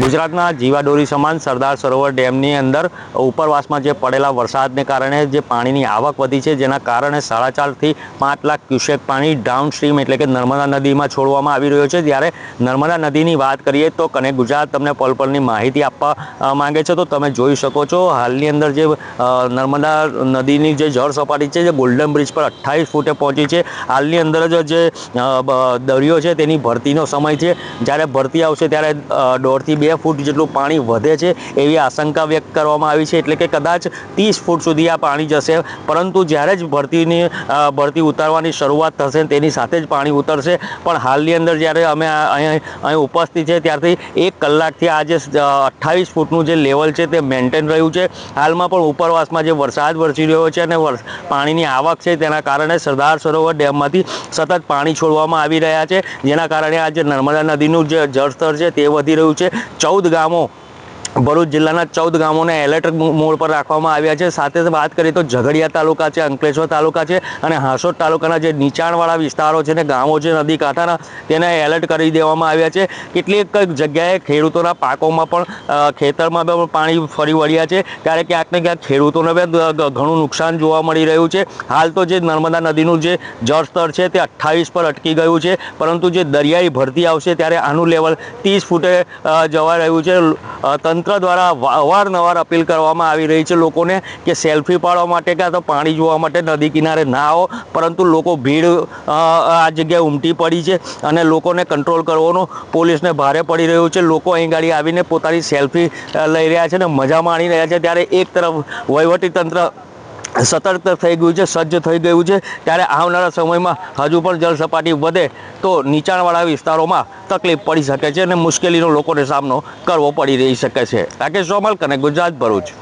ગુજરાતના જીવાડોરી સમાન સરદાર સરોવર ડેમની અંદર ઉપરવાસમાં જે પડેલા વરસાદને કારણે જે પાણીની આવક વધી છે, જેના કારણે સાડા ચારથી પાંચ લાખ ક્યુસેક પાણી ડાઉન સ્ટ્રીમ એટલે કે નર્મદા નદીમાં છોડવામાં આવી રહ્યો છે. જ્યારે નર્મદા નદીની વાત કરીએ તો કનેક્ટ ગુજરાત તમને પલ માહિતી આપવા માંગે છે. તો તમે જોઈ શકો છો, હાલની અંદર જે નર્મદા નદીની જે જળ સપાટી છે, જે ગોલ્ડન બ્રિજ પર અઠ્ઠાવીસ ફૂટે પહોંચી છે. હાલની અંદર જ જે દરિયો છે, તેની ભરતીનો સમય છે. જ્યારે ભરતી આવશે ત્યારે દોઢથી બે ફૂટ જેટલું પાણી વધે છે એવી આશંકા વ્યક્ત કરવામાં આવી છે. એટલે કે કદાચ ત્રીસ ફૂટ સુધી આ પાણી જશે. પરંતુ જ્યારે જ ભરતીની ભરતી ઉતારવાની શરૂઆત થશે, તેની સાથે જ પાણી ઉતરશે. પણ હાલની અંદર જ્યારે અમે અહીં અહીં ઉપસ્થિત છે, ત્યારથી એક કલાકથી આ જે અઠ્ઠાવીસ ફૂટનું જે લેવલ છે, તે મેન્ટેન રહ્યું છે. હાલમાં પણ ઉપરવાસમાં જે વરસાદ વરસી રહ્યો છે અને પાણીની આવક છે, તેના કારણે સરદાર સરોવર ડેમમાંથી સતત પાણી છોડવામાં આવી રહ્યા છે. જેના કારણે આ જે નર્મદા નદીનું જે જળસ્તર છે, તે વધી રહ્યું છે. ચૌદ ગામો ભરૂચ જિલ્લાના ચૌદ ગામોને એલર્ટ મોડ પર રાખવામાં આવ્યા છે. સાથે વાત કરીએ તો ઝઘડિયા તાલુકા છે અંકલેશ્વર તાલુકા છે અને હાંસોદ તાલુકાના જે નીચાણવાળા વિસ્તારો છે ને ગામો છે નદી કાંઠાના તેને એલર્ટ કરી દેવામાં આવ્યા છે. કેટલીક જગ્યાએ ખેડૂતોના પાકોમાં પણ ખેતરમાં પણ પાણી ફરી વળ્યા છે. ત્યારે ક્યાંક ને ક્યાંક ખેડૂતોને પણ ઘણું નુકસાન જોવા મળી રહ્યું છે. હાલ તો જે નર્મદા નદીનું જે જળસ્તર છે તે અઠ્ઠાવીસ પર અટકી ગયું છે. પરંતુ જે દરિયાઈ ભરતી આવશે ત્યારે આનું લેવલ ત્રીસ ફૂટે જવા રહ્યું છે. અ, તંત્ર દ્વારા અવારનવાર અપીલ કરવામાં આવી રહી છે લોકોને કે સેલ્ફી પાડવા માટે કાં તો પાણી જોવા માટે નદી કિનારે ના આવો. પરંતુ લોકો ભીડ આ જગ્યાએ ઉમટી પડી છે અને લોકોને કંટ્રોલ કરવાનો પોલીસને ભારે પડી રહ્યું છે. લોકો અહીં ગાડી આવીને પોતાની સેલ્ફી લઈ રહ્યા છે અને મજા માણી રહ્યા છે. ત્યારે એક તરફ વહીવટી તંત્ર સતર્ક થઈ ગયું છે, સજ્જ થઈ ગયું છે. ત્યારે આવનારા સમયમાં હજુ પણ જળ સપાટી વધે તો નીચાણવાળા વિસ્તારોમાં તકલીફ પડી શકે છે અને મુશ્કેલીનો લોકોને સામનો કરવો પડી રહી શકે છે. રાકેશ સોમલ, કને ગુજરાત ભરૂચ.